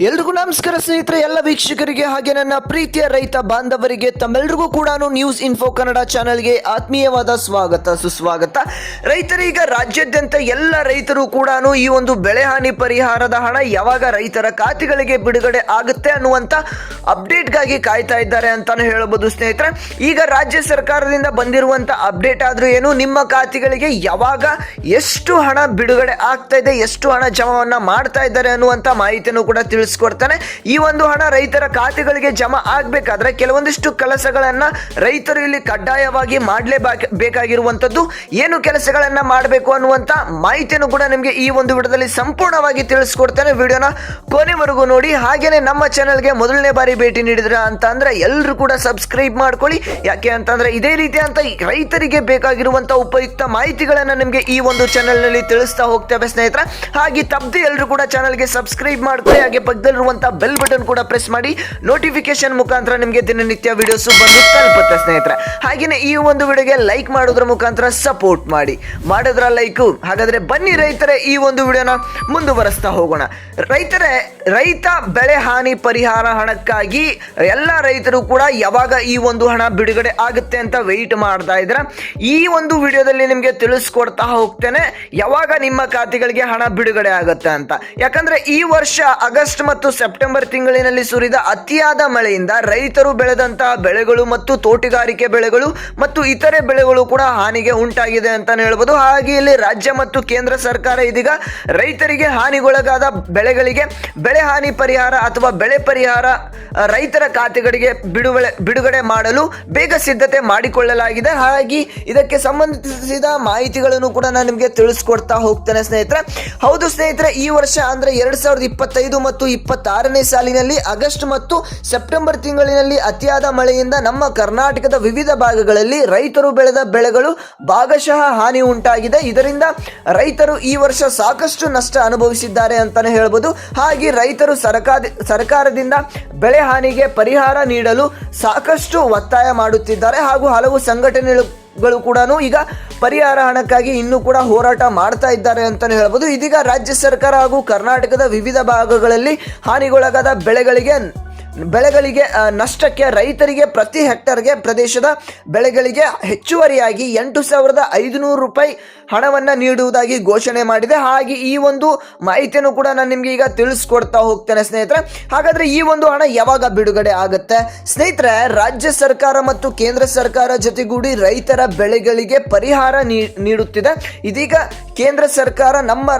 ಎಲ್ರಿಗೂ ನಮಸ್ಕಾರ ಸ್ನೇಹಿತರೆ, ಎಲ್ಲ ವೀಕ್ಷಕರಿಗೆ ಹಾಗೆ ನನ್ನ ಪ್ರೀತಿಯ ರೈತ ಬಾಂಧವರಿಗೆ ತಮ್ಮೆಲ್ಲರಿಗೂ ಕೂಡ ನ್ಯೂಸ್ ಇನ್ಫೋ ಕನ್ನಡ ಚಾನೆಲ್ಗೆ ಆತ್ಮೀಯವಾದ ಸ್ವಾಗತ, ಸುಸ್ವಾಗತ. ರೈತರೀಗ ರಾಜ್ಯಾದ್ಯಂತ ಎಲ್ಲ ರೈತರು ಕೂಡ ಈ ಒಂದು ಬೆಳೆ ಹಾನಿ ಪರಿಹಾರದ ಹಣ ಯಾವಾಗ ರೈತರ ಖಾತೆಗಳಿಗೆ ಬಿಡುಗಡೆ ಆಗುತ್ತೆ ಅನ್ನುವಂತ ಅಪ್ಡೇಟ್ಗಾಗಿ ಕಾಯ್ತಾ ಇದ್ದಾರೆ ಅಂತಾನು ಹೇಳಬಹುದು ಸ್ನೇಹಿತರೆ. ಈಗ ರಾಜ್ಯ ಸರ್ಕಾರದಿಂದ ಬಂದಿರುವಂತ ಅಪ್ಡೇಟ್ ಆದ್ರೂ ಏನು, ನಿಮ್ಮ ಖಾತೆಗಳಿಗೆ ಯಾವಾಗ ಎಷ್ಟು ಹಣ ಬಿಡುಗಡೆ ಆಗ್ತಾ ಇದೆ, ಎಷ್ಟು ಹಣ ಜಮಾವನ್ನ ಮಾಡ್ತಾ ಇದ್ದಾರೆ ಅನ್ನುವಂತ ಮಾಹಿತಿಯನ್ನು ಕೂಡ ತಿಳಿಸ್ಕೊಡ್ತಾನೆ ಈ ಒಂದು ಹಣ ರೈತರ ಖಾತೆಗಳಿಗೆ ಜಮಾ ಆಗ್ಬೇಕಾದ್ರೆ ಕೆಲವೊಂದಿಷ್ಟು ಕೆಲಸಗಳನ್ನ ರೈತರು ಇಲ್ಲಿ ಕಡ್ಡಾಯವಾಗಿ ಮಾಡಲೇಬೇಕಾಗಿರುವಂತದ್ದು ಏನು ಕೆಲಸಗಳನ್ನ ಮಾಡಬೇಕು ಅನ್ನುವಂತ ಮಾಹಿತಿಯನ್ನು ಕೂಡ ನಿಮಗೆ ಈ ಒಂದು ವಿಡಿಯೋದಲ್ಲಿ ಸಂಪೂರ್ಣವಾಗಿ ತಿಳಿಸ್ಕೊಡ್ತೇನೆ. ವಿಡಿಯೋನ ಕೊನೆವರೆಗೂ ನೋಡಿ. ಹಾಗೇನೆ ನಮ್ಮ ಚಾನೆಲ್ಗೆ ಮೊದಲನೇ ಬಾರಿ ಭೇಟಿ ನೀಡಿದ್ರ ಅಂತ ಅಂದ್ರೆ ಎಲ್ಲರೂ ಕೂಡ ಸಬ್ಸ್ಕ್ರೈಬ್ ಮಾಡ್ಕೊಳ್ಳಿ. ಯಾಕೆ ಅಂತಂದ್ರೆ ಇದೇ ರೀತಿ ಅಂತ ರೈತರಿಗೆ ಬೇಕಾಗಿರುವಂತಹ ಉಪಯುಕ್ತ ಮಾಹಿತಿಗಳನ್ನ ನಿಮಗೆ ಈ ಒಂದು ಚಾನೆಲ್ನಲ್ಲಿ ತಿಳಿಸ್ತಾ ಹೋಗ್ತೇವೆ ಸ್ನೇಹಿತರ. ಹಾಗೆ ತಪ್ಪದೆ ಎಲ್ಲರೂ ಕೂಡ ಚಾನಲ್ಗೆ ಸಬ್ಸ್ಕ್ರೈಬ್ ಮಾಡ್ಕೊಳ್ಳಿ. ಹಾಗೆ ಪಕ್ಕದಲ್ಲಿರುವಂತ ಬೆಲ್ ಬಟನ್ ಕೂಡ ಪ್ರೆಸ್ ಮಾಡಿ ನೋಟಿಫಿಕೇಶನ್ ಮುಖಾಂತರ ನಿಮಗೆ ದಿನನಿತ್ಯ ವಿಡಿಯೋಸ್ ಬಂದು ತಲುಪುತ್ತೆ ಸ್ನೇಹಿತರೆ. ಹಾಗೇನೆ ಈ ಒಂದು ವಿಡಿಯೋಗೆ ಲೈಕ್ ಮಾಡೋದ್ರ ಮುಖಾಂತರ ಸಪೋರ್ಟ್ ಮಾಡಿ. ಮಾಡಿದ್ರ ಲೈಕು ಹಾಗಾದ್ರೆ ಬನ್ನಿ ರೈತರೆ ಈ ಒಂದು ವಿಡಿಯೋನ ಮುಂದುವರೆಸ್ತಾ ಹೋಗೋಣ. ರೈತರೆ, ರೈತ ಬೆಳೆ ಹಾನಿ ಪರಿಹಾರ ಹಣಕ್ಕಾಗಿ ಎಲ್ಲ ರೈತರು ಕೂಡ ಯಾವಾಗ ಈ ಒಂದು ಹಣ ಬಿಡುಗಡೆ ಆಗುತ್ತೆ ಅಂತ ವೆಯ್ಟ್ ಮಾಡ್ತಾ ಇದ್ರ ಈ ಒಂದು ವಿಡಿಯೋದಲ್ಲಿ ನಿಮಗೆ ತಿಳಿಸ್ಕೊಡ್ತಾ ಹೋಗ್ತೇನೆ. ಯಾವಾಗ ನಿಮ್ಮ ಖಾತೆಗಳಿಗೆ ಹಣ ಬಿಡುಗಡೆ ಆಗುತ್ತೆ ಅಂತ. ಯಾಕಂದ್ರೆ ಈ ವರ್ಷ ಆಗಸ್ಟ್ ಮತ್ತು ಸೆಪ್ಟೆಂಬರ್ ತಿಂಗಳಿನಲ್ಲಿ ಸುರಿದ ಅತಿಯಾದ ಮಳೆಯಿಂದ ರೈತರು ಬೆಳೆದಂತಹ ಬೆಳೆಗಳು ಮತ್ತು ತೋಟಗಾರಿಕೆ ಬೆಳೆಗಳು ಮತ್ತು ಇತರೆ ಬೆಳೆಗಳು ಕೂಡ ಹಾನಿಗೆ ಉಂಟಾಗಿದೆ ಅಂತಾನೆ ಹೇಳ್ಬೋದು. ಹಾಗೆ ಇಲ್ಲಿ ರಾಜ್ಯ ಮತ್ತು ಕೇಂದ್ರ ಸರ್ಕಾರ ಇದೀಗ ರೈತರಿಗೆ ಹಾನಿಗೊಳಗಾದ ಬೆಳೆಗಳಿಗೆ ಬೆಳೆ ಹಾನಿ ಪರಿಹಾರ ಅಥವಾ ಬೆಳೆ ಪರಿಹಾರ ರೈತರ ಖಾತೆಗಳಿಗೆ ಬಿಡುಗಡೆ ಬಿಡುಗಡೆ ಮಾಡಲು ಬೇಗ ಸಿದ್ಧತೆ ಮಾಡಿಕೊಳ್ಳಲಾಗಿದೆ. ಹಾಗೆ ಇದಕ್ಕೆ ಸಂಬಂಧಿಸಿದ ಮಾಹಿತಿಗಳನ್ನು ಕೂಡ ನಾನು ನಿಮಗೆ ತಿಳಿಸ್ಕೊಡ್ತಾ ಹೋಗ್ತೇನೆ ಸ್ನೇಹಿತರೆ. ಹೌದು ಸ್ನೇಹಿತರೆ, ಈ ವರ್ಷ ಅಂದ್ರೆ ಎರಡ್ ಸಾವಿರದ ಇಪ್ಪತ್ತೈದು ಮತ್ತು ಇಪ್ಪತ್ತಾರನೇ ಸಾಲಿನಲ್ಲಿ ಆಗಸ್ಟ್ ಮತ್ತು ಸೆಪ್ಟೆಂಬರ್ ತಿಂಗಳಿನಲ್ಲಿ ಅತಿಯಾದ ಮಳೆಯಿಂದ ನಮ್ಮ ಕರ್ನಾಟಕದ ವಿವಿಧ ಭಾಗಗಳಲ್ಲಿ ರೈತರು ಬೆಳೆದ ಬೆಳೆಗಳು ಭಾಗಶಃ ಹಾನಿ ಉಂಟಾಗಿದೆ. ಇದರಿಂದ ರೈತರು ಈ ವರ್ಷ ಸಾಕಷ್ಟು ನಷ್ಟ ಅನುಭವಿಸಿದ್ದಾರೆ ಅಂತಾನೆ ಹೇಳ್ಬೋದು. ಹಾಗೆ ರೈತರು ಸರ್ಕಾರ ಸರ್ಕಾರದಿಂದ ಬೆಳೆ ಹಾನಿಗೆ ಪರಿಹಾರ ನೀಡಲು ಸಾಕಷ್ಟು ಒತ್ತಾಯ ಮಾಡುತ್ತಿದ್ದಾರೆ. ಹಾಗೂ ಹಲವು ಸಂಘಟನೆಗಳು ಗಳು ಕೂಡ ಈಗ ಪರಿಹಾರ ಹಣಕ್ಕಾಗಿ ಇನ್ನೂ ಕೂಡ ಹೋರಾಟ ಮಾಡ್ತಾ ಇದ್ದಾರೆ ಅಂತಲೇ ಹೇಳ್ಬೋದು. ಇದೀಗ ರಾಜ್ಯ ಸರ್ಕಾರ ಹಾಗೂ ಕರ್ನಾಟಕದ ವಿವಿಧ ಭಾಗಗಳಲ್ಲಿ ಹಾನಿಗೊಳಗಾದ ಬೆಳೆಗಳಿಗೆ ಬೆಳೆಗಳಿಗೆ ನಷ್ಟಕ್ಕೆ, ರೈತರಿಗೆ ಪ್ರತಿ ಹೆಕ್ಟರ್ಗೆ ಪ್ರದೇಶದ ಬೆಳೆಗಳಿಗೆ ಹೆಚ್ಚುವರಿಯಾಗಿ ಎಂಟು ಸಾವಿರದ ಐದುನೂರು ರೂಪಾಯಿ ಹಣವನ್ನು ನೀಡುವುದಾಗಿ ಘೋಷಣೆ ಮಾಡಿದೆ. ಹಾಗೆ ಈ ಒಂದು ಮಾಹಿತಿಯನ್ನು ಕೂಡ ನಾನು ನಿಮಗೆ ಈಗ ತಿಳಿಸ್ಕೊಡ್ತಾ ಹೋಗ್ತೇನೆ ಸ್ನೇಹಿತರೆ. ಹಾಗಾದರೆ ಈ ಒಂದು ಹಣ ಯಾವಾಗ ಬಿಡುಗಡೆ ಆಗುತ್ತೆ? ಸ್ನೇಹಿತರೆ, ರಾಜ್ಯ ಸರ್ಕಾರ ಮತ್ತು ಕೇಂದ್ರ ಸರ್ಕಾರ ಜೊತೆಗೂಡಿ ರೈತರ ಬೆಳೆಗಳಿಗೆ ಪರಿಹಾರ ನೀಡುತ್ತಿದೆ. ಇದೀಗ ಕೇಂದ್ರ ಸರ್ಕಾರ ನಮ್ಮ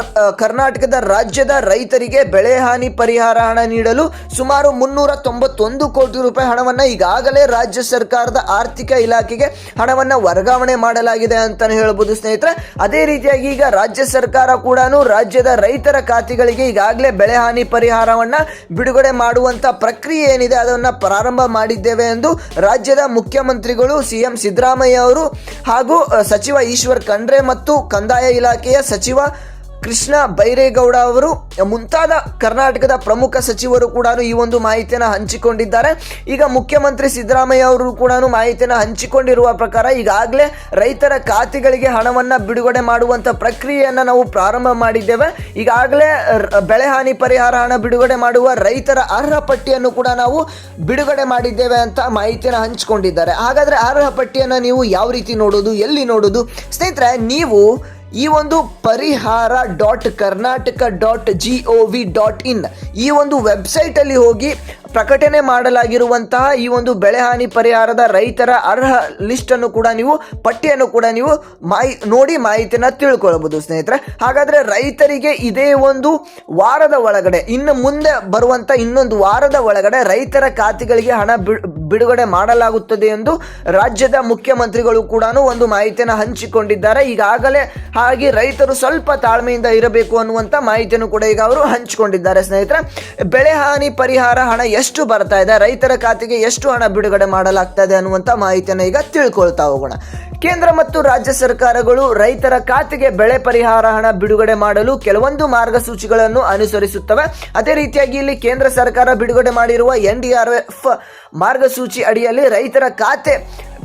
ಕರ್ನಾಟಕದ ರಾಜ್ಯದ ರೈತರಿಗೆ ಬೆಳೆ ಹಾನಿ ಪರಿಹಾರ ಹಣ ನೀಡಲು ಸುಮಾರು ಮುನ್ನೂರ ತೊಂಬತ್ತೊಂದು ಕೋಟಿ ರೂಪಾಯಿ ಹಣವನ್ನು ಈಗಾಗಲೇ ರಾಜ್ಯ ಸರ್ಕಾರದ ಆರ್ಥಿಕ ಇಲಾಖೆಗೆ ಹಣವನ್ನು ವರ್ಗಾವಣೆ ಮಾಡಲಾಗಿದೆ ಅಂತಲೇ ಹೇಳ್ಬೋದು ಸ್ನೇಹಿತರೆ. ಅದೇ ರೀತಿಯಾಗಿ ಈಗ ರಾಜ್ಯ ಸರ್ಕಾರ ಕೂಡ ರಾಜ್ಯದ ರೈತರ ಖಾತೆಗಳಿಗೆ ಈಗಾಗಲೇ ಬೆಳೆ ಹಾನಿ ಪರಿಹಾರವನ್ನ ಬಿಡುಗಡೆ ಮಾಡುವಂತ ಪ್ರಕ್ರಿಯೆ ಏನಿದೆ ಅದನ್ನು ಪ್ರಾರಂಭ ಮಾಡಿದ್ದೇವೆ ಎಂದು ರಾಜ್ಯದ ಮುಖ್ಯಮಂತ್ರಿಗಳು ಸಿಎಂ ಸಿದ್ದರಾಮಯ್ಯ ಅವರು ಹಾಗೂ ಸಚಿವ ಈಶ್ವರ್ ಖಂಡ್ರೆ ಮತ್ತು ಕಂದಾಯ ಇಲಾಖೆಯ ಸಚಿವ ಕೃಷ್ಣ ಬೈರೇಗೌಡ ಅವರು, ಮುಂತಾದ ಕರ್ನಾಟಕದ ಪ್ರಮುಖ ಸಚಿವರು ಕೂಡ ಈ ಒಂದು ಮಾಹಿತಿಯನ್ನು ಹಂಚಿಕೊಂಡಿದ್ದಾರೆ. ಈಗ ಮುಖ್ಯಮಂತ್ರಿ ಸಿದ್ದರಾಮಯ್ಯ ಅವರು ಕೂಡ ಮಾಹಿತಿಯನ್ನು ಹಂಚಿಕೊಂಡಿರುವ ಪ್ರಕಾರ ಈಗಾಗಲೇ ರೈತರ ಖಾತೆಗಳಿಗೆ ಹಣವನ್ನು ಬಿಡುಗಡೆ ಮಾಡುವಂಥ ಪ್ರಕ್ರಿಯೆಯನ್ನು ನಾವು ಪ್ರಾರಂಭ ಮಾಡಿದ್ದೇವೆ. ಈಗಾಗಲೇ ಬೆಳೆ ಹಾನಿ ಪರಿಹಾರ ಹಣ ಬಿಡುಗಡೆ ಮಾಡುವ ರೈತರ ಅರ್ಹ ಪಟ್ಟಿಯನ್ನು ಕೂಡ ನಾವು ಬಿಡುಗಡೆ ಮಾಡಿದ್ದೇವೆ ಅಂತ ಮಾಹಿತಿಯನ್ನು ಹಂಚಿಕೊಂಡಿದ್ದಾರೆ. ಹಾಗಾದರೆ ಅರ್ಹ ಪಟ್ಟಿಯನ್ನು ನೀವು ಯಾವ ರೀತಿ ನೋಡೋದು, ಎಲ್ಲಿ ನೋಡೋದು? ಸ್ನೇಹಿತರೆ, ನೀವು ಈ ಒಂದು Parihara dot Karnataka dot G O V dot in ಈ ಒಂದು ವೆಬ್ಸೈಟಲ್ಲಿ ಹೋಗಿ ಪ್ರಕಟಣೆ ಮಾಡಲಾಗಿರುವಂತಹ ಈ ಒಂದು ಬೆಳೆ ಹಾನಿ ಪರಿಹಾರದ ರೈತರ ಅರ್ಹ ಲಿಸ್ಟನ್ನು ಕೂಡ ನೀವು, ಪಟ್ಟಿಯನ್ನು ಕೂಡ ನೀವು ಮಾಹಿ, ನೋಡಿ ಮಾಹಿತಿಯನ್ನು ತಿಳ್ಕೊಳ್ಬೋದು ಸ್ನೇಹಿತರೆ. ಹಾಗಾದರೆ ರೈತರಿಗೆ ಇದೇ ಒಂದು ವಾರದ ಒಳಗಡೆ, ಇನ್ನು ಮುಂದೆ ಬರುವಂಥ ಇನ್ನೊಂದು ವಾರದ ಒಳಗಡೆ ರೈತರ ಖಾತೆಗಳಿಗೆ ಹಣ ಬಿಡುಗಡೆ ಮಾಡಲಾಗುತ್ತದೆ ಎಂದು ರಾಜ್ಯದ ಮುಖ್ಯಮಂತ್ರಿಗಳು ಕೂಡ ಒಂದು ಮಾಹಿತಿಯನ್ನು ಹಂಚಿಕೊಂಡಿದ್ದಾರೆ. ಈಗಾಗಲೇ ಹಾಗೆ ರೈತರು ಸ್ವಲ್ಪ ತಾಳ್ಮೆಯಿಂದ ಇರಬೇಕು ಅನ್ನುವಂಥ ಮಾಹಿತಿಯನ್ನು ಕೂಡ ಈಗ ಅವರು ಹಂಚಿಕೊಂಡಿದ್ದಾರೆ ಸ್ನೇಹಿತರೆ. ಬೆಳೆ ಹಾನಿ ಪರಿಹಾರ ಹಣ ಎಷ್ಟು ಬರ್ತಾ ಇದೆ, ರೈತರ ಖಾತೆಗೆ ಎಷ್ಟು ಹಣ ಬಿಡುಗಡೆ ಮಾಡಲಾಗ್ತದೆ ಅನ್ನುವಂಥ ಮಾಹಿತಿಯನ್ನು ಈಗ ತಿಳ್ಕೊಳ್ತಾ ಹೋಗೋಣ. ಕೇಂದ್ರ ಮತ್ತು ರಾಜ್ಯ ಸರ್ಕಾರಗಳು ರೈತರ ಖಾತೆಗೆ ಬೆಳೆ ಪರಿಹಾರ ಹಣ ಬಿಡುಗಡೆ ಮಾಡಲು ಕೆಲವೊಂದು ಮಾರ್ಗಸೂಚಿಗಳನ್ನು ಅನುಸರಿಸುತ್ತವೆ. ಅದೇ ರೀತಿಯಾಗಿ ಇಲ್ಲಿ ಕೇಂದ್ರ ಸರ್ಕಾರ ಬಿಡುಗಡೆ ಮಾಡಿರುವ ಎನ್ ಡಿ ಆರ್ ಎಫ್ ಮಾರ್ಗಸೂಚಿ ಅಡಿಯಲ್ಲಿ ರೈತರ ಖಾತೆ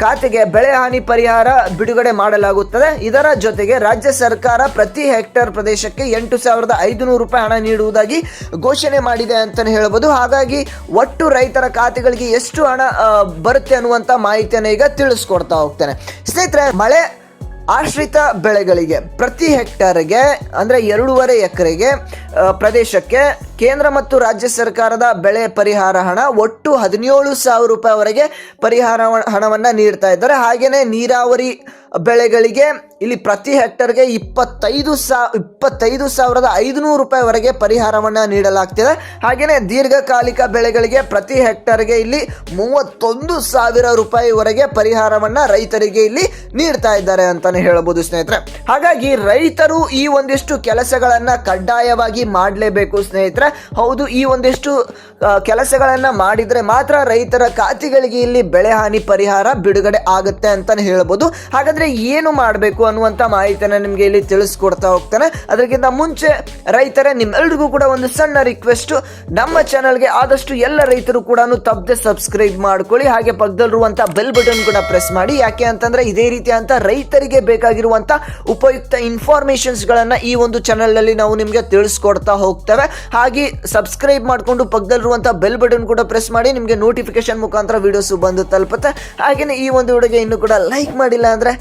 ಖಾತೆಗೆ ಬೆಳೆ ಹಾನಿ ಪರಿಹಾರ ಬಿಡುಗಡೆ ಮಾಡಲಾಗುತ್ತದೆ. ಇದರ ಜೊತೆಗೆ ರಾಜ್ಯ ಸರ್ಕಾರ ಪ್ರತಿ ಹೆಕ್ಟೇರ್ ಪ್ರದೇಶಕ್ಕೆ ಎಂಟು ಸಾವಿರದ ಐದುನೂರು ರೂಪಾಯಿ ಹಣ ನೀಡುವುದಾಗಿ ಘೋಷಣೆ ಮಾಡಿದೆ ಅಂತಲೇ ಹೇಳ್ಬೋದು ಹಾಗಾಗಿ ಒಟ್ಟು ರೈತರ ಖಾತೆಗಳಿಗೆ ಎಷ್ಟು ಹಣ ಬರುತ್ತೆ ಅನ್ನುವಂಥ ಮಾಹಿತಿಯನ್ನು ಈಗ ತಿಳಿಸ್ಕೊಡ್ತಾ ಹೋಗ್ತೇನೆ. ಸ್ನೇಹಿತರೆ, ಮಳೆ ಆಶ್ರಿತ ಬೆಳೆಗಳಿಗೆ ಪ್ರತಿ ಹೆಕ್ಟರ್ಗೆ, ಅಂದರೆ ಎರಡೂವರೆ ಎಕರೆಗೆ ಪ್ರದೇಶಕ್ಕೆ ಕೇಂದ್ರ ಮತ್ತು ರಾಜ್ಯ ಸರ್ಕಾರದ ಬೆಳೆ ಪರಿಹಾರ ಹಣ ಒಟ್ಟು ಹದಿನೇಳು ಸಾವಿರ ರೂಪಾಯಿವರೆಗೆ ಪರಿಹಾರ ಹಣವನ್ನು ನೀಡ್ತಾ ಇದ್ದಾರೆ. ಹಾಗೆಯೇ ನೀರಾವರಿ ಬೆಳೆಗಳಿಗೆ ಇಲ್ಲಿ ಪ್ರತಿ ಹೆಕ್ಟರ್ಗೆ ಇಪ್ಪತ್ತೈದು ಸಾ, ಇಪ್ಪತ್ತೈದು ಸಾವಿರದ ಐದುನೂರು ರೂಪಾಯಿವರೆಗೆ ಪರಿಹಾರವನ್ನು ನೀಡಲಾಗ್ತಿದೆ. ಹಾಗೆಯೇ ದೀರ್ಘಕಾಲಿಕ ಬೆಳೆಗಳಿಗೆ ಪ್ರತಿ ಹೆಕ್ಟರ್ಗೆ ಇಲ್ಲಿ ಮೂವತ್ತೊಂದು ಸಾವಿರ ರೂಪಾಯಿವರೆಗೆ ಪರಿಹಾರವನ್ನು ರೈತರಿಗೆ ಇಲ್ಲಿ ನೀಡ್ತಾ ಇದ್ದಾರೆ ಅಂತಲೇ ಹೇಳ್ಬೋದು ಸ್ನೇಹಿತರೆ. ಹಾಗಾಗಿ ರೈತರು ಈ ಒಂದಿಷ್ಟು ಕೆಲಸಗಳನ್ನು ಕಡ್ಡಾಯವಾಗಿ ಮಾಡಲೇಬೇಕು ಸ್ನೇಹಿತರೆ. ಹೌದು, ಈ ಒಂದಿಷ್ಟು ಕೆಲಸಗಳನ್ನು ಮಾಡಿದರೆ ಮಾತ್ರ ರೈತರ ಖಾತೆಗಳಿಗೆ ಇಲ್ಲಿ ಬೆಳೆ ಹಾನಿ ಪರಿಹಾರ ಬಿಡುಗಡೆ ಆಗುತ್ತೆ ಅಂತಲೇ ಹೇಳ್ಬೋದು. ಹಾಗಾದ್ರೆ ಏನು ಮಾಡಬೇಕು ಅನ್ನುವಂಥ ಮಾಹಿತಿಯನ್ನು ನಿಮಗೆ ಇಲ್ಲಿ ತಿಳಿಸ್ಕೊಡ್ತಾ ಹೋಗ್ತಾನೆ. ಅದಕ್ಕಿಂತ ಮುಂಚೆ ರೈತರೇ, ನಿಮ್ಮೆಲ್ರಿಗೂ ಕೂಡ ಒಂದು ಸಣ್ಣ ರಿಕ್ವೆಸ್ಟ್ ನಮ್ಮ ಚಾನಲ್ಗೆ ಆದಷ್ಟು ಎಲ್ಲ ರೈತರು ಕೂಡ ತಪ್ಪದೆ ಸಬ್ಸ್ಕ್ರೈಬ್ ಮಾಡ್ಕೊಳ್ಳಿ. ಹಾಗೆ ಪಕ್ಕದಲ್ಲಿರುವಂಥ ಬೆಲ್ ಬಟನ್ ಕೂಡ ಪ್ರೆಸ್ ಮಾಡಿ. ಯಾಕೆ ಅಂತಂದ್ರೆ ಇದೇ ರೀತಿಯಂತ ರೈತರಿಗೆ ಬೇಕಾಗಿರುವಂಥ ಉಪಯುಕ್ತ ಇನ್ಫಾರ್ಮೇಶನ್ಸ್ಗಳನ್ನು ಈ ಒಂದು ಚಾನಲ್ನಲ್ಲಿ ನಾವು ನಿಮಗೆ ತಿಳಿಸ್ಕೊಡ್ತಾ ಹೋಗ್ತೇವೆ. ಹಾಗೆ ಸಬ್ಸ್ಕ್ರೈಬ್ ಮಾಡಿಕೊಂಡು ಪಕ್ಕದಲ್ಲಿರುವಂಥ ಬೆಲ್ ಬಟನ್ ಕೂಡ ಪ್ರೆಸ್ ಮಾಡಿ. ನಿಮಗೆ ನೋಟಿಫಿಕೇಶನ್ ಮುಖಾಂತರ ವಿಡಿಯೋಸ್ ಬಂದು ತಲುಪುತ್ತೆ. ಹಾಗೆಯೇ ಈ ಒಂದು ವಿಡಿಯೋಗೆ ಇನ್ನೂ ಕೂಡ ಲೈಕ್ ಮಾಡಿಲ್ಲ ಅಂದರೆ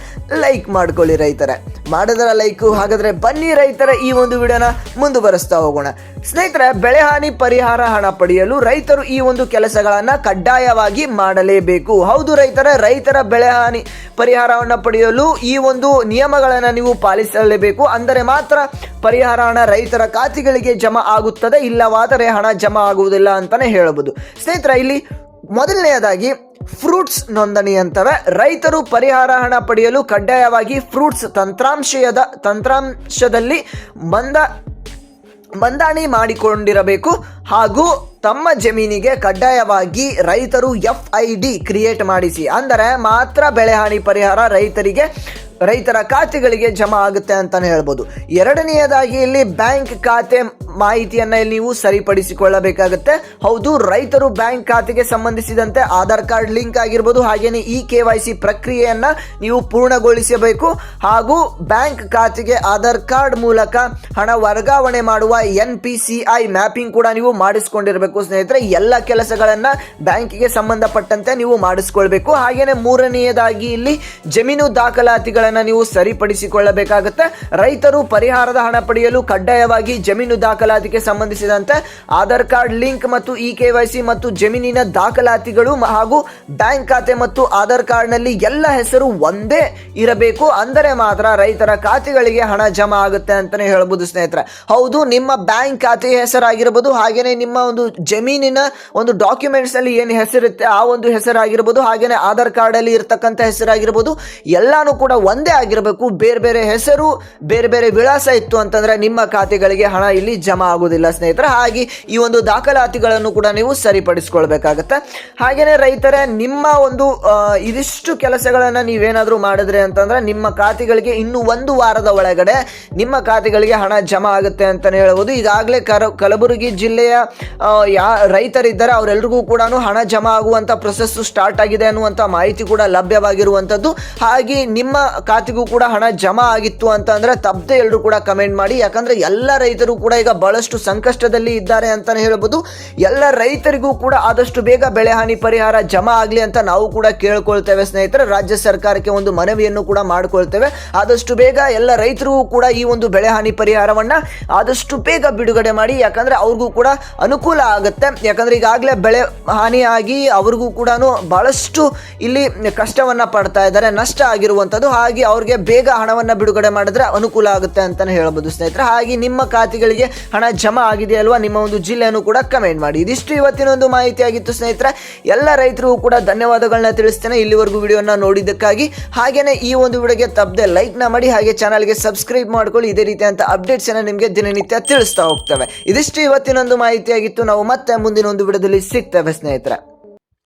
ಲೈಕ್ ಮಾಡ್ಕೊಳ್ಳಿ ರೈತರೆ. ಮಾಡಿದರ ಲೈಕು ಹಾಗಾದರೆ ಬನ್ನಿ ರೈತರ ಈ ಒಂದು ವಿಡಿಯೋನ ಮುಂದುವರೆಸ್ತಾ ಹೋಗೋಣ. ಸ್ನೇಹಿತರೆ, ಬೆಳೆ ಹಾನಿ ಪರಿಹಾರ ಹಣ ಪಡೆಯಲು ರೈತರು ಈ ಒಂದು ಕೆಲಸಗಳನ್ನು ಕಡ್ಡಾಯವಾಗಿ ಮಾಡಲೇಬೇಕು. ಹೌದು ರೈತರ ರೈತರ ಬೆಳೆ ಹಾನಿ ಪರಿಹಾರವನ್ನು ಪಡೆಯಲು ಈ ಒಂದು ನಿಯಮಗಳನ್ನು ನೀವು ಪಾಲಿಸಲೇಬೇಕು. ಅಂದರೆ ಮಾತ್ರ ಪರಿಹಾರ ಹಣ ರೈತರ ಖಾತೆಗಳಿಗೆ ಜಮಾ ಆಗುತ್ತದೆ, ಇಲ್ಲವಾದರೆ ಹಣ ಜಮಾ ಆಗುವುದಿಲ್ಲ ಅಂತಲೇ ಹೇಳಬಹುದು. ಸ್ನೇಹಿತರೆ, ಇಲ್ಲಿ ಮೊದಲನೆಯದಾಗಿ ಫ್ರೂಟ್ಸ್ ನೋಂದಣಿ ಅಂತವೆ. ರೈತರು ಪರಿಹಾರ ಹಣ ಪಡೆಯಲು ಕಡ್ಡಾಯವಾಗಿ ಫ್ರೂಟ್ಸ್ ತಂತ್ರಾಂಶದ ತಂತ್ರಾಂಶದಲ್ಲಿ ಮಂದ ಮಂದಾಣಿ ಮಾಡಿಕೊಂಡಿರಬೇಕು. ಹಾಗೂ ತಮ್ಮ ಜಮೀನಿಗೆ ಕಡ್ಡಾಯವಾಗಿ ರೈತರು ಎಫ್ ಐ ಡಿ ಕ್ರಿಯೇಟ್ ಮಾಡಿಸಿ. ಅಂದರೆ ಮಾತ್ರ ಬೆಳೆಹಾನಿ ಪರಿಹಾರ ರೈತರಿಗೆ ರೈತರ ಖಾತೆಗಳಿಗೆ ಜಮಾ ಆಗುತ್ತೆ ಅಂತಾನೆ ಹೇಳ್ಬೋದು. ಎರಡನೆಯದಾಗಿ ಇಲ್ಲಿ ಬ್ಯಾಂಕ್ ಖಾತೆ ಮಾಹಿತಿಯನ್ನ ಇಲ್ಲಿ ನೀವು ಸರಿಪಡಿಸಿಕೊಳ್ಳಬೇಕಾಗುತ್ತೆ. ಹೌದು, ರೈತರು ಬ್ಯಾಂಕ್ ಖಾತೆಗೆ ಸಂಬಂಧಿಸಿದಂತೆ ಆಧಾರ್ ಕಾರ್ಡ್ ಲಿಂಕ್ ಆಗಿರ್ಬೋದು, ಹಾಗೇನೆ ಇ ಕೆ ವೈ ಸಿ ಪ್ರಕ್ರಿಯೆಯನ್ನ ನೀವು ಪೂರ್ಣಗೊಳಿಸಬೇಕು. ಹಾಗೂ ಬ್ಯಾಂಕ್ ಖಾತೆಗೆ ಆಧಾರ್ ಕಾರ್ಡ್ ಮೂಲಕ ಹಣ ವರ್ಗಾವಣೆ ಮಾಡುವ N P C I mapping ಕೂಡ ನೀವು ಮಾಡಿಸ್ಕೊಂಡಿರಬೇಕು. ಸ್ನೇಹಿತರೆ, ಎಲ್ಲ ಕೆಲಸಗಳನ್ನ ಬ್ಯಾಂಕಿಗೆ ಸಂಬಂಧಪಟ್ಟಂತೆ ನೀವು ಮಾಡಿಸ್ಕೊಳ್ಬೇಕು. ಹಾಗೇನೆ ಮೂರನೆಯದಾಗಿ ಇಲ್ಲಿ ಜಮೀನು ದಾಖಲಾತಿಗಳನ್ನ ನೀವು ಸರಿಪಡಿಸಿಕೊಳ್ಳಬೇಕಾಗುತ್ತೆ. ರೈತರು ಪರಿಹಾರದ ಹಣ ಪಡೆಯಲು ಕಡ್ಡಾಯವಾಗಿ ಜಮೀನು ದಾಖಲಾತಿಗೆ ಸಂಬಂಧಿಸಿದಂತೆ ಆಧಾರ್ ಕಾರ್ಡ್ ಲಿಂಕ್ ಮತ್ತು ಇ ಕೆ ವೈ ಸಿ ಮತ್ತು ಜಮೀನಿನ ದಾಖಲಾತಿಗಳು ಹಾಗೂ ಬ್ಯಾಂಕ್ ಖಾತೆ ಮತ್ತು ಆಧಾರ್ ಕಾರ್ಡ್ನಲ್ಲಿ ಎಲ್ಲ ಹೆಸರು ಒಂದೇ ಇರಬೇಕು. ಅಂದರೆ ಮಾತ್ರ ರೈತರ ಖಾತೆಗಳಿಗೆ ಹಣ ಜಮಾ ಆಗುತ್ತೆ ಅಂತಾನೆ ಹೇಳ್ಬೋದು ಸ್ನೇಹಿತರೆ. ಹೌದು, ನಿಮ್ಮ ಬ್ಯಾಂಕ್ ಖಾತೆ ಹೆಸರಾಗಿರ್ಬೋದು, ಹಾಗೇನೆ ನಿಮ್ಮ ಒಂದು ಜಮೀನಿನ ಒಂದು ಡಾಕ್ಯುಮೆಂಟ್ಸ್ ಅಲ್ಲಿ ಏನು ಹೆಸರಿರುತ್ತೆ, ಆ ಒಂದು ಹೆಸರಾಗಿರ್ಬೋದು, ಹಾಗೇನೆ ಆಧಾರ್ ಕಾರ್ಡ್ ಅಲ್ಲಿ ಇರ್ತಕ್ಕಂಥ ಹೆಸರಾಗಿರ್ಬೋದು, ಎಲ್ಲಾನು ಕೂಡ ಒಂದೇ ಆಗಿರಬೇಕು, ಬೇರೆ ಬೇರೆ ಹೆಸರು, ಬೇರೆ ಬೇರೆ ವಿಳಾಸ ಇತ್ತು ಅಂತಂದ್ರೆ ನಿಮ್ಮ ಖಾತೆಗಳಿಗೆ ಹಣ ಇಲ್ಲಿ ಜಮಾ ಆಗೋದಿಲ್ಲ ಸ್ನೇಹಿತರೆ. ಹಾಗೆ ಈ ಒಂದು ದಾಖಲಾತಿಗಳನ್ನು ಕೂಡ ನೀವು ಸರಿಪಡಿಸ್ಕೊಳ್ಬೇಕಾಗತ್ತೆ. ಹಾಗೆಯೇ ರೈತರೇ, ನಿಮ್ಮ ಒಂದು ಇದಿಷ್ಟು ಕೆಲಸಗಳನ್ನು ನೀವೇನಾದರೂ ಮಾಡಿದ್ರೆ ಅಂತಂದ್ರೆ ನಿಮ್ಮ ಖಾತೆಗಳಿಗೆ ಇನ್ನು ಒಂದು ವಾರದ ಒಳಗಡೆ ನಿಮ್ಮ ಖಾತೆಗಳಿಗೆ ಹಣ ಜಮಾ ಆಗುತ್ತೆ ಅಂತಲೇ ಹೇಳ್ಬೋದು. ಈಗಾಗಲೇ ಕರ, ಕಲಬುರಗಿ ಜಿಲ್ಲೆಯ ಯಾ, ರೈತರಿದ್ದಾರೆ ಅವರೆಲ್ಲರಿಗೂ ಕೂಡ ಹಣ ಜಮಾ ಆಗುವಂತ ಪ್ರೊಸೆಸ್ ಸ್ಟಾರ್ಟ್ ಆಗಿದೆ ಅನ್ನುವಂಥ ಮಾಹಿತಿ ಕೂಡ ಲಭ್ಯವಾಗಿರುವಂಥದ್ದು ಹಾಗೆ ನಿಮ್ಮ ಖಾತೆಗೂ ಕೂಡ ಹಣ ಜಮಾ ಆಗಿತ್ತು ಅಂತ ಅಂದ್ರೆ ತಪ್ಪದೆ ಎಲ್ಲರೂ ಕೂಡ ಕಮೆಂಟ್ ಮಾಡಿ. ಯಾಕಂದ್ರೆ ಎಲ್ಲ ರೈತರು ಕೂಡ ಈಗ ಬಹಳಷ್ಟು ಸಂಕಷ್ಟದಲ್ಲಿ ಇದ್ದಾರೆ ಅಂತಾನೆ ಹೇಳ್ಬೋದು. ಎಲ್ಲ ರೈತರಿಗೂ ಕೂಡ ಆದಷ್ಟು ಬೇಗ ಬೆಳೆ ಹಾನಿ ಪರಿಹಾರ ಜಮಾ ಆಗಲಿ ಅಂತ ನಾವು ಕೂಡ ಕೇಳ್ಕೊಳ್ತೇವೆ ಸ್ನೇಹಿತರೆ. ರಾಜ್ಯ ಸರ್ಕಾರಕ್ಕೆ ಒಂದು ಮನವಿಯನ್ನು ಕೂಡ ಮಾಡಿಕೊಳ್ತೇವೆ. ಆದಷ್ಟು ಬೇಗ ಎಲ್ಲ ರೈತರಿಗೂ ಕೂಡ ಈ ಒಂದು ಬೆಳೆ ಹಾನಿ ಪರಿಹಾರವನ್ನ ಆದಷ್ಟು ಬೇಗ ಬಿಡುಗಡೆ ಮಾಡಿ. ಯಾಕಂದ್ರೆ ಅವ್ರಿಗೂ ಕೂಡ ಅನುಕೂಲ ಆಗುತ್ತೆ. ಯಾಕಂದ್ರೆ ಈಗಾಗಲೇ ಬೆಳೆ ಹಾನಿ ಆಗಿ ಅವ್ರಿಗೂ ಕೂಡ ಬಹಳಷ್ಟು ಇಲ್ಲಿ ಕಷ್ಟವನ್ನ ಪಡ್ತಾ ಇದ್ದಾರೆ. ನಷ್ಟ ಆಗಿರುವಂಥದ್ದು ಹಾಗೆ ಅವ್ರಿಗೆ ಬೇಗ ಹಣವನ್ನು ಬಿಡುಗಡೆ ಮಾಡಿದ್ರೆ ಅನುಕೂಲ ಆಗುತ್ತೆ ಅಂತಲೇ ಹೇಳ್ಬೋದು ಸ್ನೇಹಿತರೆ. ಹಾಗೆ ನಿಮ್ಮ ಖಾತೆಗಳಿಗೆ ಹಣ ಜಮಾ ಆಗಿದೆ ಅಲ್ವಾ? ನಿಮ್ಮ ಒಂದು ಜಿಲ್ಲೆಯನ್ನು ಕೂಡ ಕಮೆಂಟ್ ಮಾಡಿ. ಇದಿಷ್ಟು ಇವತ್ತಿನ ಒಂದು ಮಾಹಿತಿ ಆಗಿತ್ತು ಸ್ನೇಹಿತರೆ. ಎಲ್ಲ ರೈತರಿಗೂ ಕೂಡ ಧನ್ಯವಾದಗಳನ್ನ ತಿಳಿಸ್ತೇನೆ. ಇಲ್ಲಿವರೆಗೂ ವಿಡಿಯೋನ ನೋಡಿದ್ದಕ್ಕಾಗಿ ಹಾಗೇನೆ ಈ ಒಂದು ವಿಡಿಯೋಗೆ ತಪ್ಪದೆ ಲೈಕ್ನ ಮಾಡಿ, ಹಾಗೆ ಚಾನಲ್ಗೆ ಸಬ್ಸ್ಕ್ರೈಬ್ ಮಾಡ್ಕೊಳ್ಳಿ. ಇದೇ ರೀತಿಯಂತ ಅಪ್ಡೇಟ್ಸ್ ಅನ್ನ ನಿಮಗೆ ದಿನನಿತ್ಯ ತಿಳಿಸ್ತಾ ಹೋಗ್ತವೆ. ಇದಿಷ್ಟು ಇವತ್ತಿನ ಒಂದು ಮಾಹಿತಿ ಆಗಿತ್ತು ನಾವು ಮತ್ತೆ ಮುಂದಿನ ಒಂದು ವಿಡಿಯೋದಲ್ಲಿ ಸಿಗ್ತೇವೆ ಸ್ನೇಹಿತರೆ.